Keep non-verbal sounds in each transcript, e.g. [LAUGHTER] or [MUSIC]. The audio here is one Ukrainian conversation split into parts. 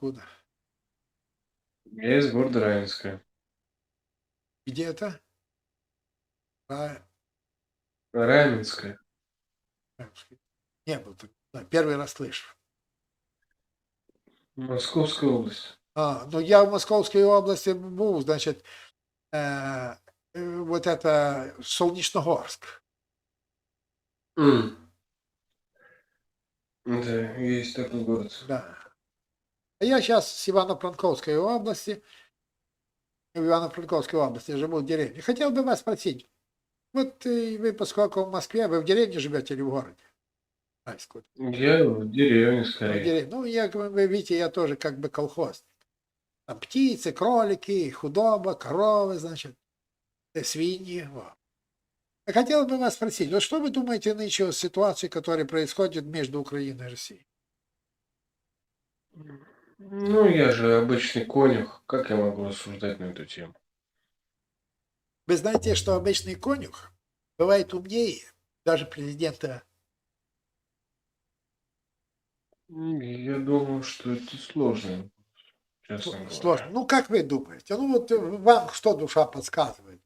Откуда? Я из города Раменское. Где это? А, Раменское. не был тут. Первый раз слышу. Московская область. А, ну я в Московской области был, значит, э, э, вот это Солнечногорск. М. Да, есть такой город. Да. А я сейчас с Ивано-Франковской области, в Ивано-Франковской области живу в деревне. Хотел бы вас спросить, вот э, вы, поскольку в Москве, вы в деревне живете или в городе? А, искуда? Я в деревне В скорее. деревне. Ну, я, как вы видите, я тоже как бы колхоз. Там птицы, кролики, худоба, коровы, значит, э, свиньи. во. Я хотел бы вас спросить, вот что вы думаете нынче о ситуации, которая происходит между Украиной и Россией? Ну, я же обычный конюх. Как я могу рассуждать на эту тему? Вы знаете, что обычный конюх бывает умнее даже президента. Я думаю, что это сложно. Честно говоря. Сложно. Ну, как вы думаете? Ну, вот э, вам что душа подсказывает?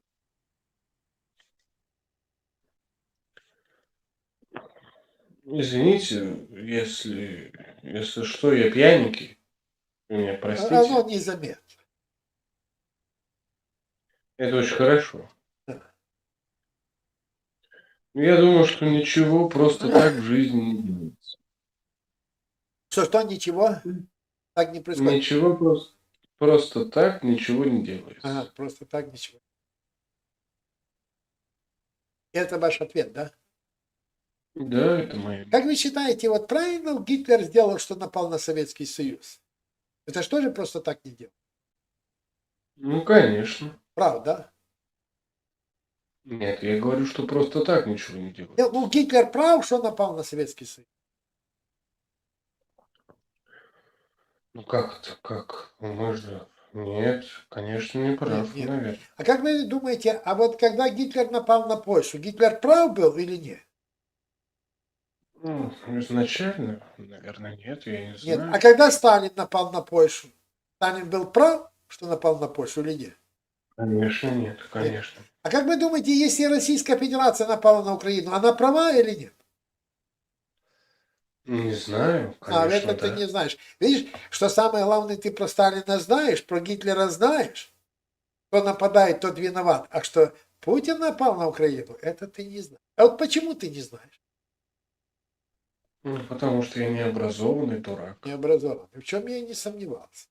Извините, если, если что, я пьяненький. Простите. Оно незаметно. Это очень хорошо. Да. Ну, Я думаю, что ничего просто так в жизни не делается. Что, что, ничего? Так не происходит? Ничего просто, просто так ничего не делается. Ага, просто так ничего. Это ваш ответ, да? Да, это мое. Как вы считаете, вот правильно Гитлер сделал, что напал на Советский Союз? Это что же просто так не делал? Ну, конечно. Правда? Нет, я говорю, что просто так ничего не да? Ну, Гитлер прав, что напал на Советский Союз. Ну как это? Как? Мы же... Нет, конечно, не прав, Нет, нет. наверное. А как вы думаете, а вот когда Гитлер напал на Польшу, Гитлер прав был или нет? Ну, изначально, наверное, нет, я не Нет. знаю. А когда Сталин напал на Польшу, Сталин был прав, что напал на Польшу или нет? Конечно, нет, конечно. А как вы думаете, если Российская Федерация напала на Украину, она права или нет? Не знаю, а, конечно, это ты да. не знаешь. Видишь, что самое главное, ты про Сталина знаешь, про Гитлера знаешь. Кто нападает, тот виноват. А что Путин напал на Украину, это ты не знаешь. А вот почему ты не знаешь? Ну, потому что я необразованный дурак. Необразованный. В чем я и не сомневался.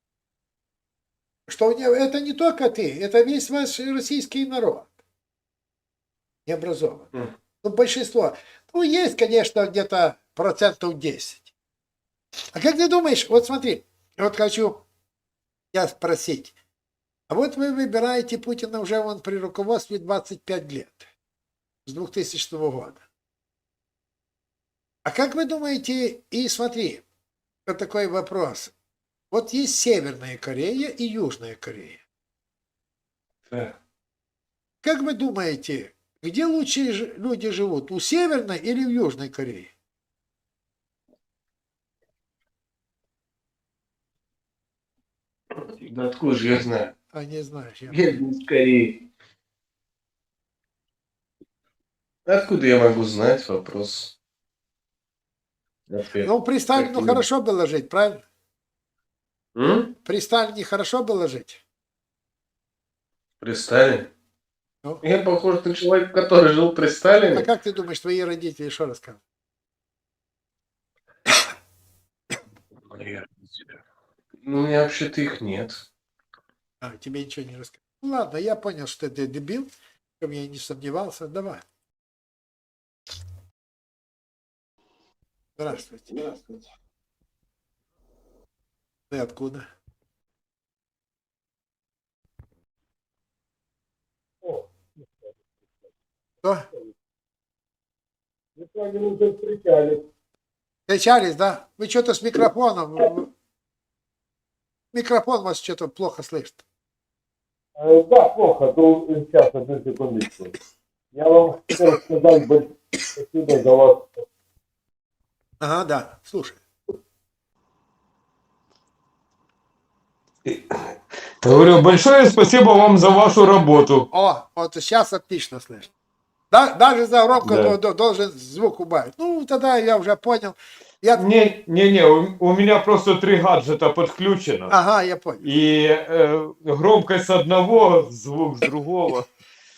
Что это не только ты, это весь ваш российский народ. Необразованный. М. Ну, большинство. Ну, есть, конечно, где-то процентов 10. А как ты думаешь, вот смотри, вот хочу я спросить. А вот вы выбираете Путина уже он при руководстве 25 лет. С 2000 года. А как вы думаете, и смотри, вот такой вопрос. Вот есть Северная Корея и Южная Корея. Да. Как вы думаете, где лучшие люди живут, у Северной или в Южной Корее? Да откуда же я знаю? А не знаешь. я- Я из Кореи. Откуда я могу знать вопрос? Ну, при Сталину Какие? хорошо было жить, правильно? М? При Сталине хорошо было жить. При Сталине? Ну. Я похож на человека, который жил при Сталине. А как ты думаешь, твои родители что родители. Ну, у меня вообще-то их нет. А, тебе ничего не рассказывают. Ну, ладно, я понял, что ты дебил, в чем я не сомневался. Давай. Здравствуйте. Здравствуйте. Ты откуда? Мы с вами уже встречались. Встречались, да? Вы что-то с микрофоном. Микрофон вас что-то плохо слышит. Э, Да, плохо, то сейчас, одну секундочку. Я вам хотел сказать большое спасибо за вас. Ага, да, слушай. Говорю, большое спасибо вам за вашу работу. О, вот сейчас отлично слышно. Да, даже за громко да. должен звук убавить. Ну, тогда я уже понял. Я... Не, не, не, у, у меня просто три гаджета подключено. Ага, я понял. И э, громкость одного, звук с другого.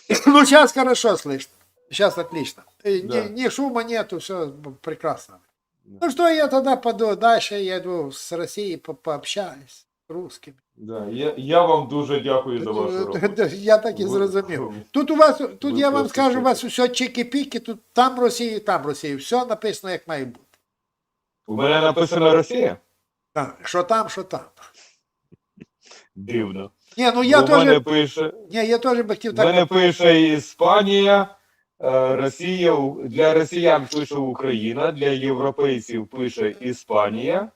[LAUGHS] Ну, сейчас хорошо слышно. Сейчас отлично. Э, да. Ни, ни шума нету, все прекрасно. Ну что, я тогда пойду дальше, я иду с Россией по пообщаюсь с русскими. Да, я, я вам дуже дякую за вашу роботу. Я так і зрозумів. Тут у вас, тут ви я вам скажу, у вас усе чики-піки, тут там Росії, там Росії. Все написано, як має бути. У мене написано Росія? Так, Що там, що там. Дивно. Ні, ну я у мене теж, пише, ні, я теж би хотів у так. мене пише Іспанія, Росія, для росіян пише Україна, для європейців пише Іспанія,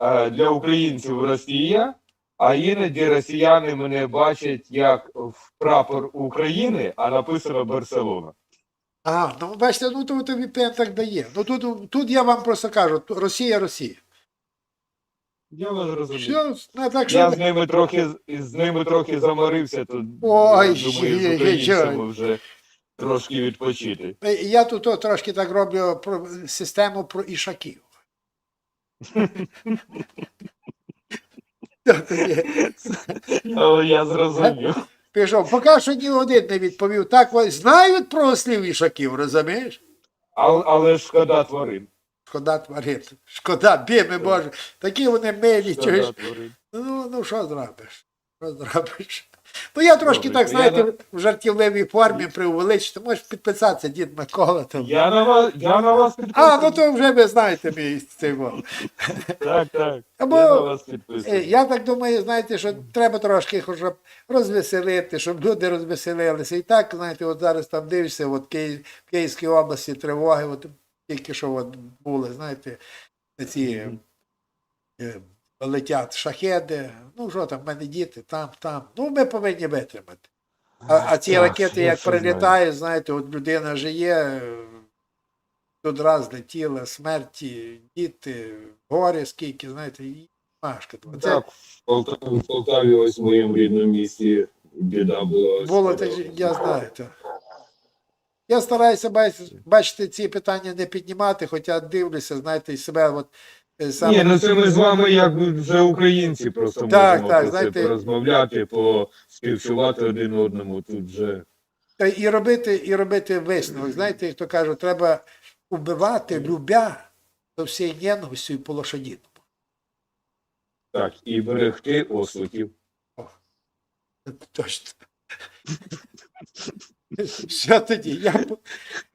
е, для українців Росія, а іноді росіяни мене бачать як в прапор України, а написано Барселона. Ага, ну бачите, ну то тобі VPN так дає. Ну тут, тут я вам просто кажу, Росія, Росія. Я вас розумію. Все, ну, так Я з ними трохи з ними трохи заморився, то Ой, думаю, з українцями вже трошки відпочити. е, я тут о, трошки так роблю про систему про ішаків. Я зрозумів. Пішов, поки що ні один не відповів. Так знають про ослів ішаків, розумієш? Але, але шкода тварин. Шкода тварин. Шкода, біми Боже. Такі вони милі. Ну, ну що зробиш? Що зробиш? Ну я трошки Добре, так, то я знаєте, в жартівливій формі преувеличити. Можеш підписатися, дід Микола. Там. Я на вас, я на вас А, ну то вже ви знаєте мій цей вол. Так, так. Або- Я на вас Е. Я так думаю, знаєте, що треба трошки, щоб розвеселити, щоб люди розвеселилися. І так, знаєте, от зараз там дивишся, от Київ, в Київській області тривоги, от тільки що от були, знаєте, ці е, летять шахеди. Ну що там, в мене діти, там, там. Ну, ми повинні витримати. А, а ці Так, ракети, як прилітають, знаєте, от людина е, тут раз летіла, смерті, діти, горе скільки, знаєте, і машка. Це Так, в Полтаві, в Полтаві, ось в моєму рідному місті, біда була. було так, я знаю. То. Я стараюся бачити ці питання не піднімати, хоча дивлюся, знаєте, і себе от саме. Ні, ну це ми з вами як вже українці просто Так, можемо так, про знаєте- це порозмовляти, поспівчувати один одному. Тут вже Та І робити, і робити висновок. Знаєте, як то кажуть, треба убивати любя до всією ненавистю і полошадіному. так, і берегти осликів. Точно. Що тоді? Я,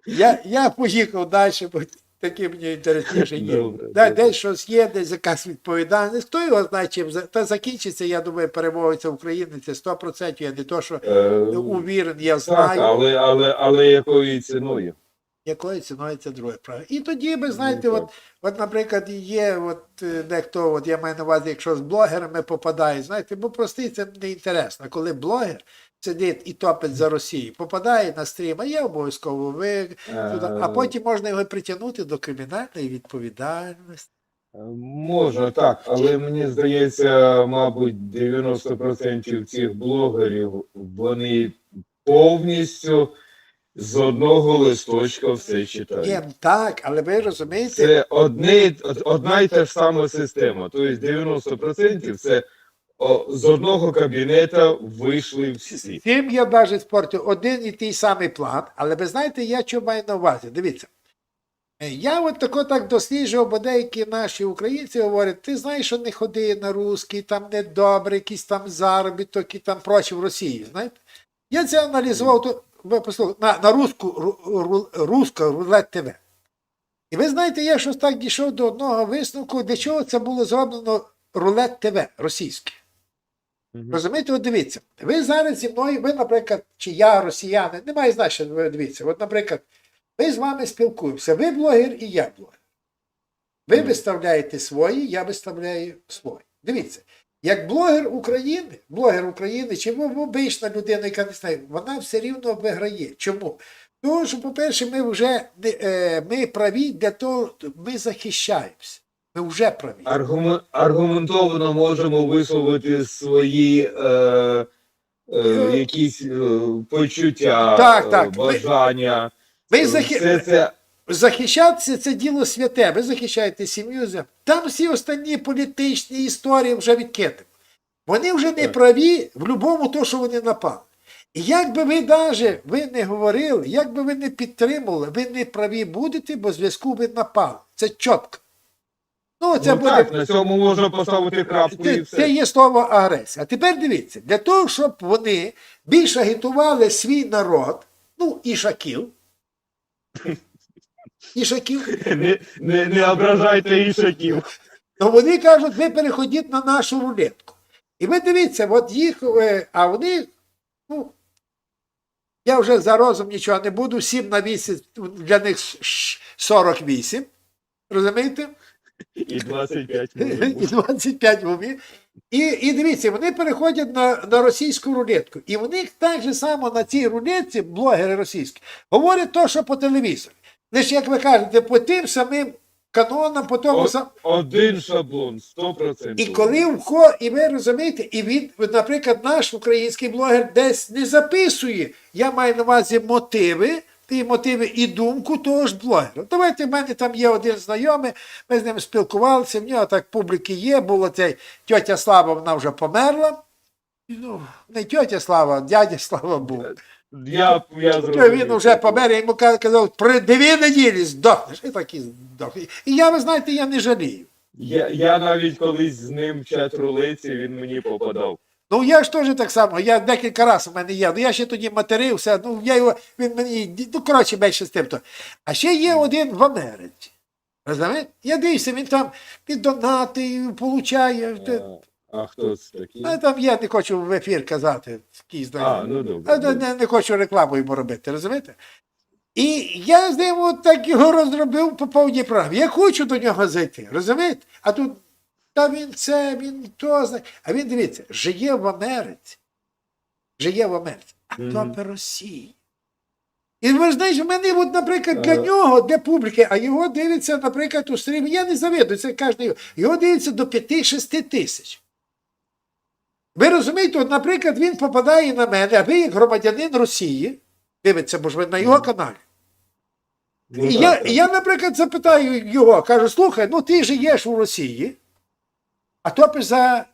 я, я поїхав далі, бо таке мені інтересніше є. Да, десь щось є, десь якась відповідальність. Хто його знає, чим та закінчиться, я думаю, перемовиться України, це 100%. Я не то, що Е, увірен, я так, знаю, але, але, але якою ціною? якою ціною це друге право. І тоді ви знаєте, Ну, от, от, наприклад, є от е, дехто, от я маю на увазі, якщо з блогерами попадає, знаєте, бо простий це не інтересно. Коли блогер сидить і топить за Росію, попадає на стрім, а є обов'язково ви туди, а Е, потім можна його притягнути до кримінальної відповідальності. Можна так, але мені здається, мабуть, 90% цих блогерів вони повністю з одного листочка все читають. Є, так, але ви розумієте, Це одне, одна й та ж сама система. Тобто 90% це з одного кабінета вийшли всі. Цим я навіть спорту один і той самий план, але ви знаєте, я що маю на увазі. Дивіться. Я от тако так досліджував, бо деякі наші українці говорять, ти знаєш, що не ходи на русський, там недобре, якийсь там заробіток і там прочі в Росії. Знаєте? Я це аналізував то, ви послухайте, на, на руску, ру, ру, руська рулет ТВ. І ви знаєте, я щось так дійшов до одного висновку, для чого це було зроблено рулет ТВ російське. Розумієте, от дивіться, ви зараз зі мною, ви, наприклад, чи я росіяни, немає значення, ви дивіться. От, наприклад, ми з вами спілкуємося, ви блогер і я блогер. Ви Мгм. виставляєте свої, я виставляю свої. Дивіться, як блогер України, блогер України, чи обична людина, яка не знає, вона все рівно виграє. Чому? Тому що, по-перше, ми вже е, ми праві для того, ми захищаємося. Ми вже праві. Аргумен- аргументовано можемо висловити свої е, е, якісь е, почуття, Так, так. е, бажання. Ви Все захи... це захищатися це діло святе. Ви захищаєте сім'ю. Там всі останні політичні історії вже відкидані. Вони вже не праві в будь-якому то, що вони напали. І як би ви навіть ви не говорили, як би ви не підтримували, ви не праві будете, бо зв'язку ви напали. Це чітко. Ну, це ну, буде. так, на цьому можна поставити крапку і все. це є слово агресія. А тепер дивіться, для того, щоб вони більш агітували свій народ, ну, ішаків, ішаків, Не, не, не ображайте ішаків. то вони кажуть, ви переходіть на нашу рулетку. І ви дивіться, от їх, е, а вони, ну, я вже за розум нічого не буду, 7 на 8, для них 48, розумієте? І 25 може і 25 вові. І, і дивіться, вони переходять на, на російську рулетку. І в них так же само на цій рулетці, блогери російські, говорять то, що по телевізору. Лише, як ви кажете, по тим самим канонам, по тому О- самому. Один шаблон, 100%. І коли вхо, і ви розумієте, і він, наприклад, наш український блогер десь не записує, я маю на увазі мотиви, і мотиви і думку того ж блогера. Давайте в мене там є один знайомий, ми з ним спілкувалися, в нього так публіки є, була ця тьотя Слава, вона вже померла. Ну, не тьотя Слава, дядя Слава був. Я, я Що він вже помер, я йому казав, при дві неділі здохнеш. І так і здох. І я, ви знаєте, я не жалію. Я, я навіть колись з ним в чат рулиці, він мені попадав. Ну я ж теж так само, я декілька разів у мене є. Ну я ще тоді матерився, ну я його, він мені, ну коротше, менше з тим. То. А ще є один в Америці. Розумієте? Я дивлюся, він там і донати, получає. А, а хто це такий? А там я не хочу в ефір казати, який. А, ну добре. Не, не, не хочу рекламу йому робити, розумієте? І я з ним от так його розробив по повній програмі. Я хочу до нього зайти, розумієте? А тут та він це, він то знає. А він дивіться, живе в Америці. Живе в Америці, а Мгм. топи Росії. І ви ж знаєте, в мене, от, наприклад, для Ага. нього, для публіки, а його дивиться, наприклад, у стрімі, я не завидую, це кожен. Його дивиться до 5-6 тисяч. Ви розумієте, от, наприклад, він попадає на мене, а ви як громадянин Росії, дивиться, бо ж ви на його каналі. Ну, І я, я, наприклад, запитаю його, кажу, слухай, ну ти живеш у Росії, а топиш за.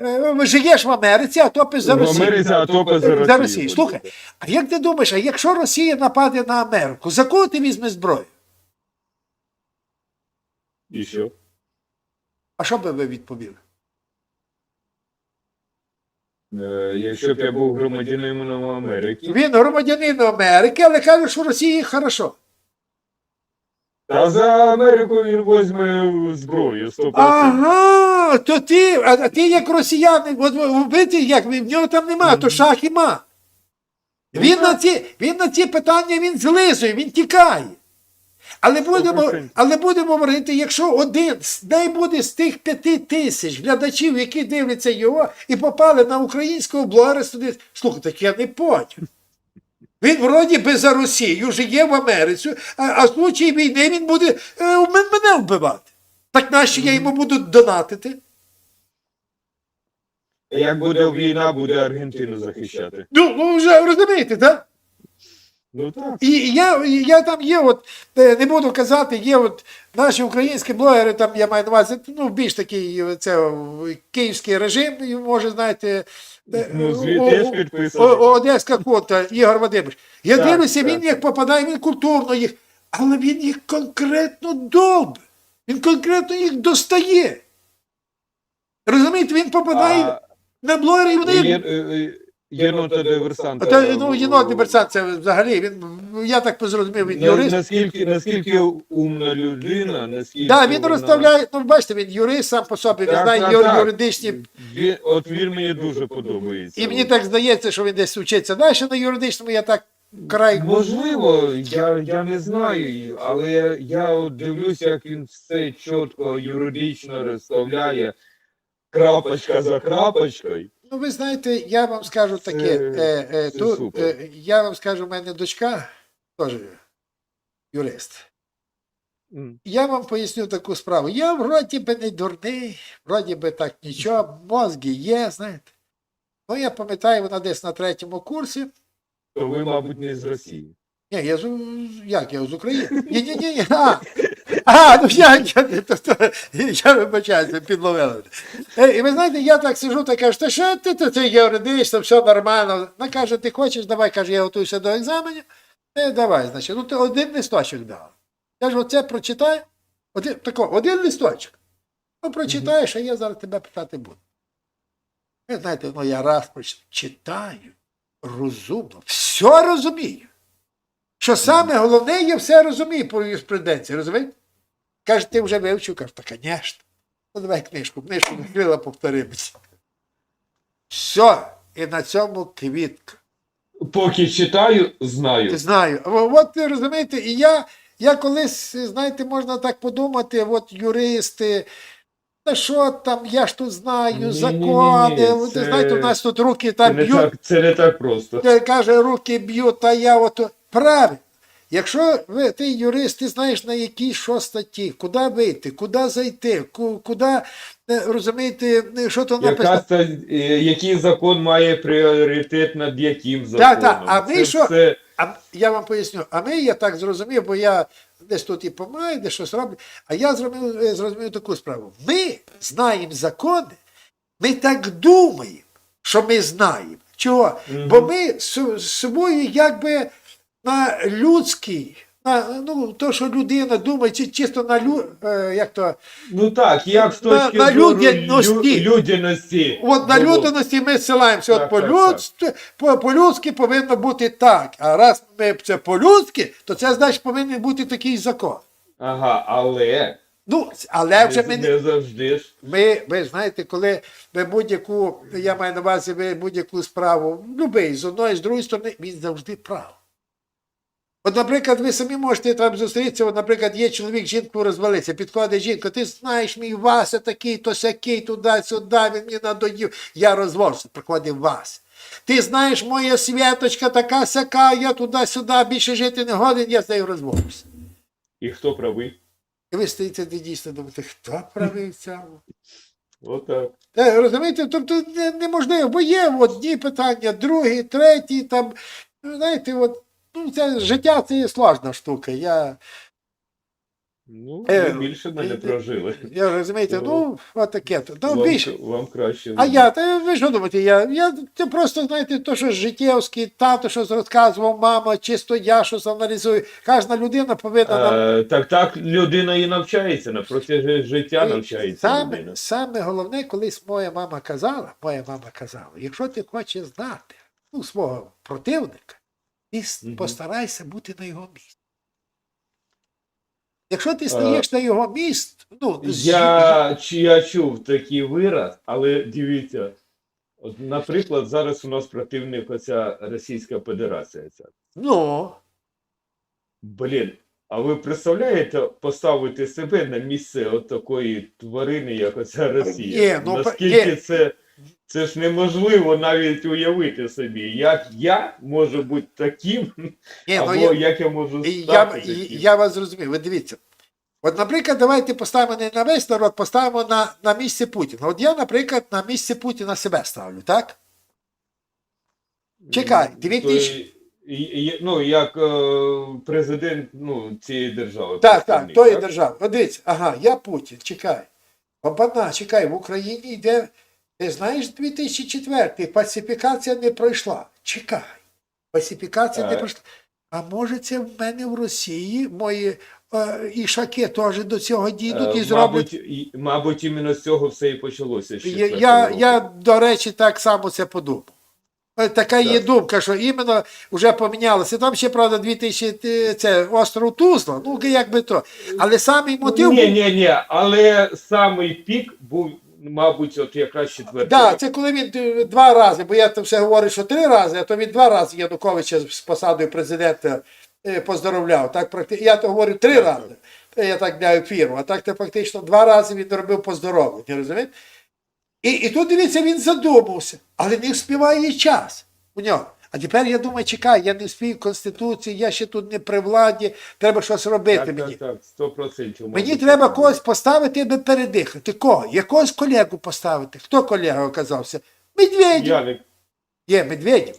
е, Живеш в Америці, а топиш за В Америці, а топи за За Росію. Росію. Слухай, а як ти думаєш, а якщо Росія нападе на Америку, за кого ти візьмеш зброю? І що? А що би ви відповіли? Е, якщо б я був громадянином Америки, Він громадянин Америки, але каже, що Росії хорошо. Та за Америку він возьме зброю 100%. Ага, то ти, а а ти як росіянин, от вбити, як в нього там немає, то шах і ма. Він Ну, на ці, він на ці питання він злизує, він тікає. Але будемо, 100%. але будемо говорити, якщо один, з- дай буде з тих п'яти тисяч глядачів, які дивляться його і попали на українського блогера, слухай, так я не поняв. Він вроді би за Росію живе в Америці, а, а в случаї війни він буде е, мене вбивати. Так нащо я йому буду донатити? Як буде війна, буде Аргентину захищати. Ну, ну вже розумієте, так? Ну так. І я, я там є, от, е, не буду казати, є от наші українські блогери, там я маю на увазі, ну, більш такий е, це київський режим, може, знаєте, звідти о- теж підписаний. Одеська кота, Ігор Вадимович. Я Так, дивлюся, так. він як попадає, він культурно їх, але він їх конкретно долбить. Він конкретно їх достає. Розумієте, він попадає А на блогери, і вони е, єнота диверсанта. ну, єнот Берсат, це взагалі, він, я так зрозумів, він юрист. Наскільки, наскільки умна людина, наскільки Так, він вона- розставляє, ну бачите, він юрист сам по собі, він Так, знає так, юр- так. юридичні. Він, от він мені дуже подобається. І мені так здається, що він десь вчиться далі на юридичному, я так край. Можливо, я, я не знаю, але я, я от дивлюся, як він все чітко юридично розставляє крапочка за крапочкою. Ну, ви знаєте, я вам скажу Це- таке. Е, е, це тут, супер. е, я вам скажу, в мене дочка теж юрист. М. Я вам поясню таку справу. Я вроді би не дурний, вроді би так нічого, мозги є, знаєте. Ну, я пам'ятаю, вона десь на третьому курсі. То ви, мабуть, не з Росії. Ні, я з як я з України? [LAUGHS] Ні, ні, ні, ні. А, а ну я, то, я вибачаюся, підловили. Е, І ви знаєте, я так сижу та кажу, та що ти, ти юридично, все нормально. Вона каже, ти хочеш, давай, каже, я готуюся до екзаменів. Е, давай, значить, ну ти один листочок дав. Я ж оце прочитаю, один, тако, один листочок. Ну, прочитаєш, а я зараз тебе питати буду. Ви знаєте, ну я раз прочитаю, розумно, все розумію. Що саме головне, я все розумію по юриспруденції, розумієте? Каже, ти вже вивчив, кажу, та, звісно. Ну, давай книжку, книжку відкрила, повторимося. Все, і на цьому квітка. Поки читаю, знаю. Знаю. От ви розумієте, і я, я колись, знаєте, можна так подумати, от юристи, та що там, я ж тут знаю, Ні-ні-ні, закони. це- Знаєте, у нас тут руки Це там не б'ють. так, це не так просто. Каже, руки б'ють, та я ото. Правильно. Якщо ви, ти юрист, ти знаєш на якій що статті, куди вийти, куди зайти, куди, е, розумієте, що то написано. е, який закон має пріоритет над яким законом? так, а ви Це що- все- А я вам поясню, а ми, я так зрозумів, бо я десь тут і помаю, десь щось роблю, а я зрозумів, е, зрозумів таку справу. Ми знаємо закони, ми так думаємо, що ми знаємо. Чого? Мгм. Бо ми з собою якби на людський, на, ну, то, що людина думає, чи чисто на лю, е, як то, Ну так, як з На- точки на зору людяності. лю- людяності. От на було. людяності ми зсилаємося. Так, От по-людськи, по, по-людськи повинно бути так. А раз ми це по-людськи, то це значить повинен бути такий закон. Ага, але Ну, але вже не, ми, не- не завжди ж. ми, ви знаєте, коли ви будь-яку, я маю на увазі, ви будь-яку справу, любий, з одної, з другої сторони, він завжди прав. От, наприклад, ви самі можете там зустрітися, от, наприклад, є чоловік, жінку розвалиться, підходить жінка, ти знаєш, мій Вася такий, то сякий, туди-сюди, він мені надоїв, я розвожуся, приходить Вася. Ти знаєш, моя святочка така сяка, я туди-сюди, більше жити не годен, я з нею розвожуся. І хто правий? І ви стоїте і дійсно думаєте, хто правий в цьому? Отак. Е, Розумієте, тобто неможливо, бо є одні питання, другі, треті, там, знаєте, от, ну, це життя це є сложна штука. Я, Ну, Е, більше мене е, прожили. я розумієте, ну, от таке. то. Ну, вам, більше. вам краще. А я, та ви що думаєте, я, я це просто, знаєте, то, що життєвський, тато щось розказував, мама, чисто я щось аналізую. Кожна людина повинна нам Е, так, так, людина і навчається, на протязі життя І навчається саме, людина. саме головне, колись моя мама казала, моя мама казала, якщо ти хочеш знати ну, свого противника, ти Мгм. постарайся бути на його місці. Якщо ти стаєш на його місць, ну, Я, чи я чув такий вираз, але дивіться, от, наприклад, зараз у нас противник оця Російська Федерація. Ця. ну, Блін, а ви представляєте поставити себе на місце от такої тварини, як оця Росія? Ні, ну, Наскільки ні. це, це ж неможливо навіть уявити собі, як я можу бути таким, ні, ну, або я, як я можу стати я, таким. я вас зрозумів, ви дивіться. От, наприклад, давайте поставимо не на весь народ, поставимо на, на місце Путіна. От я, наприклад, на місце Путіна себе ставлю, так? Чекай, і- Ну, як е, президент ну, цієї держави. Так, так, тої держави. От дивіться, ага, я Путін, чекай. Опана, чекай, в Україні йде, ти знаєш, 2004 пацифікація не пройшла. Чекай. Пацифікація не пройшла. А може це в мене в Росії мої е, ішаки теж до цього дійдуть і Е, зроблять. Мабуть, мабуть, іменно з цього все і почалося. ще Я, я, я, до речі, так само це подумав. Е, Така є думка, що іменно вже помінялося. Там ще, правда, 2000, це остров Тузла, ну як би то. Але самий мотив. Ні, ні, ні, але самий пік був, мабуть, от якраз четвертий. Да, рік. це коли він е, два рази, бо я там все говорю, що три рази, а то він два рази Януковича з посадою президента е, поздоровляв. Так, практи- я то говорю три рази. Е, Я так для ефіру, а так то фактично два рази він робив поздоровлення, розумієте? І, і тут дивіться, він задумався, але не вспіває час у нього. А тепер я думаю, чекай, я не в своїй конституції, я ще тут не при владі, треба щось робити Так, мені. так, так, 100%. Мені треба так. когось поставити, аби передихати. Кого? Якогось колегу поставити. Хто колега оказався? Медведєв. Яник. Є Медведєв.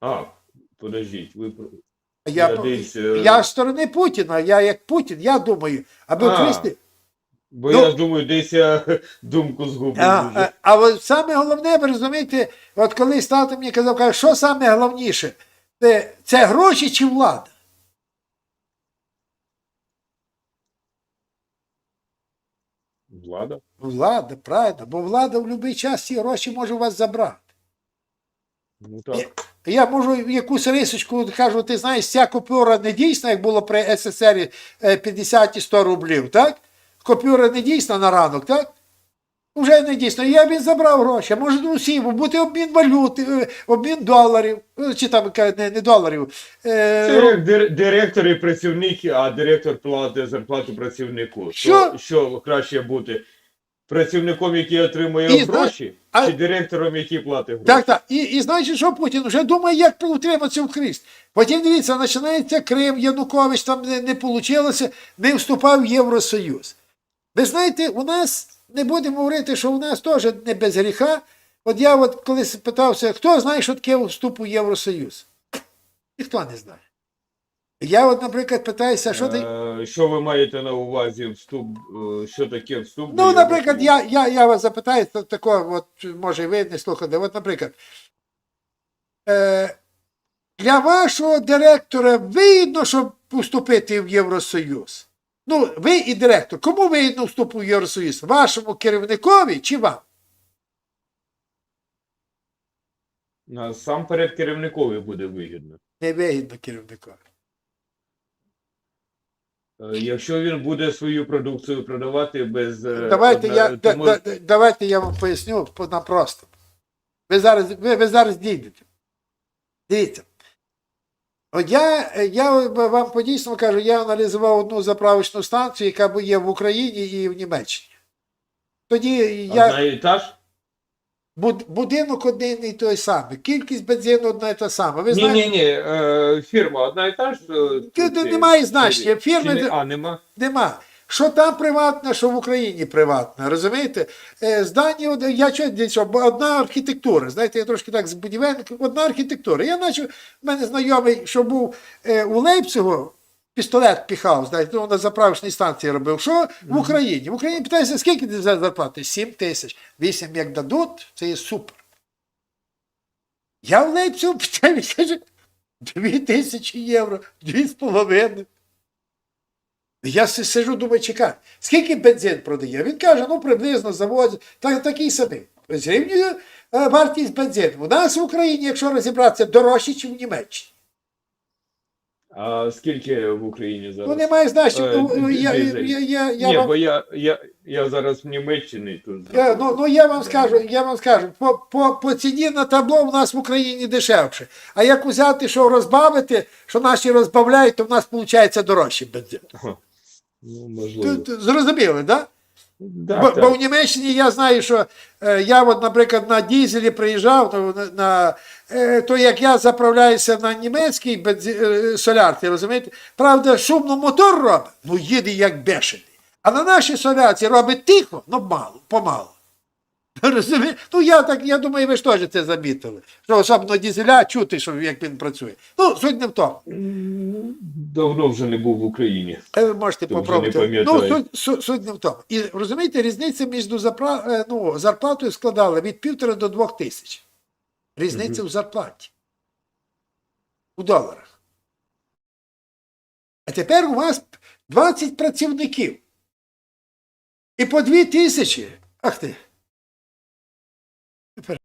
А, подождіть, ви про- Я, Я десь, е, я з сторони Путіна, я як Путін, я думаю, аби А, вкрісти. Бо Ну- я думаю, десь я [LAUGHS] думку згубив. А, а, а от саме головне, ви розумієте, от коли стати мені казав, каже, що саме головніше? Це, це гроші чи влада? Влада? Влада, правильно, бо влада в будь-який час ці гроші може у вас забрати. Ну так. Я можу якусь рисочку кажу, ти знаєш, ця купюра не дійсна, як було при СССР е, 50 і 100 рублів, так? Купюра не дійсна на ранок, так? Уже не дійсно. Я він забрав гроші. Може усіх бути обмін валюти, е, обмін доларів, е, чи там не, не доларів. е, Це як директор і працівник, а директор платить зарплату працівнику. Що? То, що краще бути? Працівником, який отримує І гроші, а- чи директором, який платить гроші? Так, так. І, і знаєте, що Путін вже думає, як утриматися в Христ. Потім дивіться, починається Крим, Янукович там не, не вийшло, не вступав в Євросоюз. Ви знаєте, у нас не будемо говорити, що у нас теж не без гріха. От я от колись питався, хто знає, що таке вступ у Євросоюз? Ніхто не знає. Я, от, наприклад, питаюся, що ти. Е, що ви маєте на увазі вступ? е, Що таке вступ? Ну, наприклад, я, я, я вас запитаю, то, такого, от, може, ви не слухаєте. От, наприклад, е, для вашого директора вигідно, щоб вступити в Євросоюз. Ну, ви і директор. Кому вигідно вступ у Євросоюз? Вашому керівникові чи вам? Насамперед керівникові буде вигідно. Не вигідно керівникові. Е, Якщо він буде свою продукцію продавати без е, Давайте одна- я, тому- да, да- давайте я вам поясню по- на просто. Ви зараз, ви, ви зараз дійдете. Дивіться. Я, я вам по дійсно кажу, я аналізував одну заправочну станцію, яка є в Україні і в Німеччині. Тоді я одна і та ж? буд- будинок один і той самий, кількість бензину одна і та сама. Ви Ні, знаєте, ні, ні. е, Фірма одна і та ж. е, е, немає значення. Фірми- А, нема. Нема. Що там приватне, що в Україні приватне, розумієте? Е, Здання, я чого одна архітектура. Знаєте, я трошки так з одна архітектура. Я наче, в мене знайомий, що був е, у Лейпцигу, пістолет піхав, знаєте, ну, на заправочній станції робив. Що в Україні? В Україні питається, скільки ти зарплати? 7 тисяч. 8 як дадуть, це є супер. Я в Лейпцигу [LAUGHS] питаю, каже, 2 тисячі євро, 2,5. Я сижу, думаю, чекай, скільки бензин продає? Він каже, ну приблизно завозять, так, такий самий. Зрівнюю е, вартість бензину. У нас в Україні, якщо розібратися, дорожче, ніж в Німеччині. А скільки в Україні зараз? Ну немає значення. Е, Ну, ну, я, я, я, я, я Ні, вам, бо я, я, я зараз в Німеччині тут. я, ну, ну я вам скажу, я вам скажу, по, по, по ціні на табло в нас в Україні дешевше. А як взяти, що розбавити, що наші розбавляють, то в нас виходить дорожче бензин. Ну, можливо. Зрозуміли, так? Да? Да, Бо, так. бо в Німеччині я знаю, що е, я, от, наприклад, на дізелі приїжджав, то, на, на, е, то як я заправляюся на німецькій бензі, е, солярці, розумієте, правда, шумно мотор робить, ну їде як бешений. А на нашій солярці робить тихо, ну мало, помало. Розумієте? Ну я так, я думаю, ви ж теж це замітили. Що особливо дізеля чути, що як він працює. Ну, суть не в тому. Давно вже не був в Україні. Е, Ви можете попробувати. не Ну, суть, суть, суть не в тому. І розумієте, різниця між запра... е, ну, зарплатою складала від півтора до двох тисяч. Різниця в зарплаті. У доларах. А тепер у вас 20 працівників. І по дві тисячі. Ах ти. put